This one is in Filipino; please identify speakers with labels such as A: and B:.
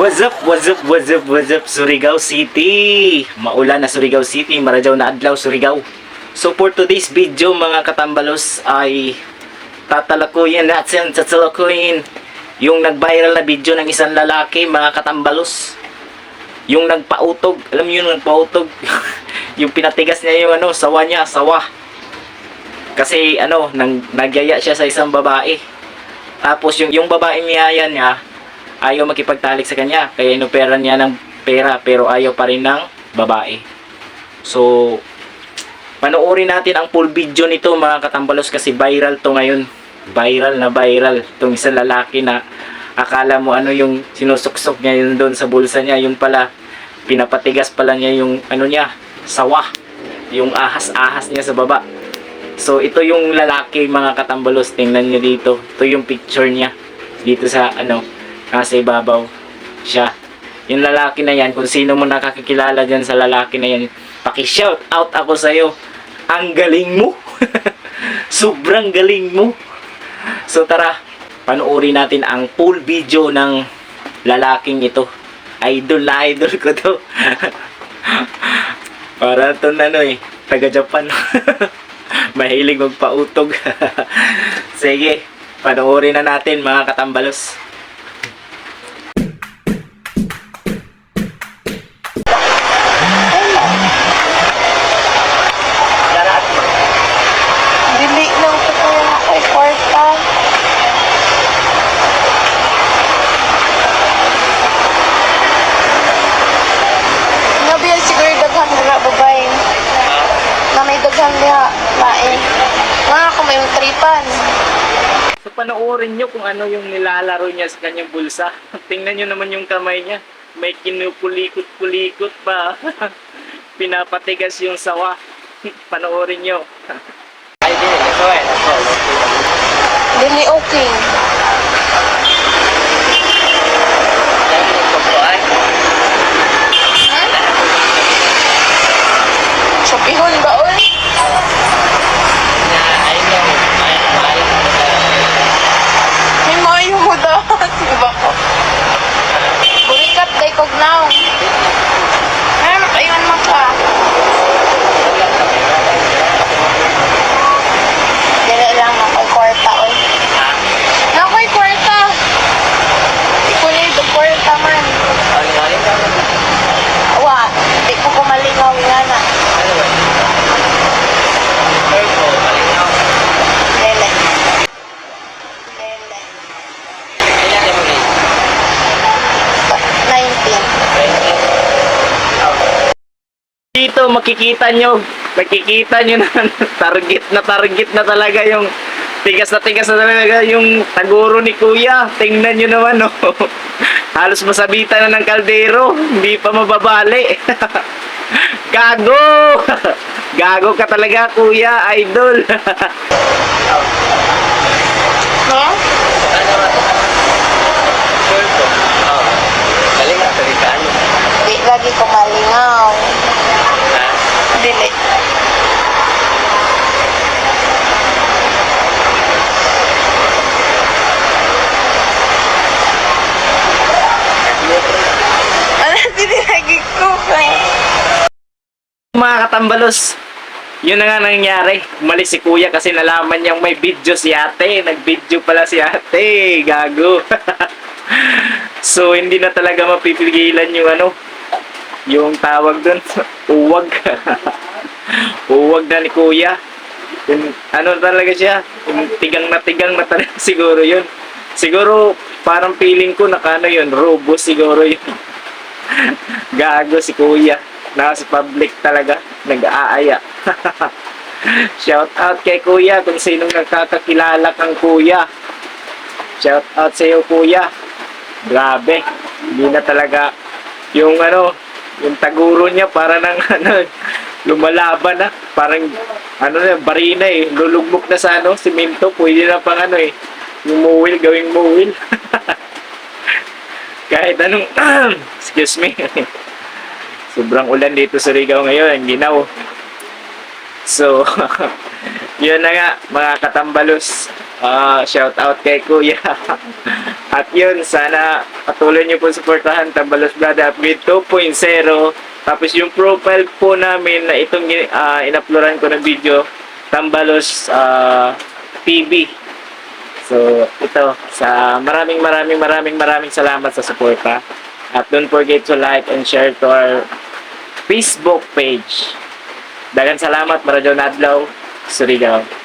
A: What's up, what's up, what's up, what's up, Surigao City! Maulan na Surigao City, Marajaw na Adlaw, Surigao. So for today's video mga katambalos ay tatalakuyin natin, tatalakuyin yung nag-viral na video ng isang lalaki mga katambalos. Yung nagpautog, alam mo yung nagpautog? yung pinatigas niya yung ano, sawa niya, sawa. Kasi ano, nang, nagyaya siya sa isang babae. Tapos yung, yung babae niyaya niya, ayaw makipagtalik sa kanya. Kaya inuperan niya ng pera pero ayaw pa rin ng babae. So, panoorin natin ang full video nito mga katambalos kasi viral to ngayon. Viral na viral. Itong isang lalaki na akala mo ano yung sinusuksok niya yun doon sa bulsa niya. Yung pala, pinapatigas pala niya yung ano niya, sawa. Yung ahas-ahas niya sa baba. So, ito yung lalaki mga katambalos. Tingnan niyo dito. Ito yung picture niya. Dito sa ano, nasa ibabaw siya. Yung lalaki na yan, kung sino mo nakakakilala dyan sa lalaki na yan, paki-shout out ako sa'yo. Ang galing mo! Sobrang galing mo! So tara, panoorin natin ang full video ng lalaking ito. Idol na idol ko to. Para to na ano eh, taga Japan. Mahilig magpautog. Sige, panoorin na natin mga katambalos.
B: Daghan diha lain. Nga ako may tripan.
A: So panoorin nyo kung ano yung nilalaro niya sa kanyang bulsa. Tingnan nyo naman yung kamay niya. May kinukulikot-kulikot pa. Pinapatigas yung sawa. panoorin nyo. Ay, di. Ito eh.
B: Dili okay. Shopihon ba Now.
A: Dito makikita nyo. Makikita nyo na target na target na talaga yung tigas na tigas na talaga yung taguro ni kuya. Tingnan nyo naman oh. Halos masabitan na ng kaldero. Hindi pa mababali. Gago! Gago ka talaga kuya, idol.
B: No? Di lagi ko malingaw. Dili. Ano, dili lagi ko kay.
A: Mga katambalos, yun na nga nangyari. Umalis si kuya kasi nalaman niyang may video si ate. Nag-video pala si ate. Gago. so, hindi na talaga mapipigilan yung ano, yung tawag dun. Uwag. Uwag na ni kuya. Yung, ano talaga siya? Yung tigang na tigang na talaga siguro yun. Siguro, parang feeling ko nakano yun, robos siguro yun. Gago si kuya. Nasa public talaga. Nag-aaya. Shout out kay kuya kung sinong nakakakilala kang kuya. Shout out sa iyo kuya. Grabe. Hindi na talaga yung ano, yung taguro niya para nang ano, lumalaban na. Parang ano na, barina eh. Lulugmok na sa ano, simento. Pwede na pang ano eh. Yung muwil, gawing muwil. Kahit anong, excuse me. Sobrang ulan dito sa Rigao ngayon, ginaw. So, yun na nga, mga katambalos. Ah, shout out kay Kuya. At yun, sana patuloy niyo po suportahan Tambalos Brother Upgrade 2.0. Tapos yung profile po namin na itong uh, inuploadan ko ng video, Tambalos ah, TV. So, ito, sa maraming maraming maraming maraming salamat sa suporta. At don't forget to like and share to our Facebook page. Dagan salamat, Maradyo Nadlaw, Surigao.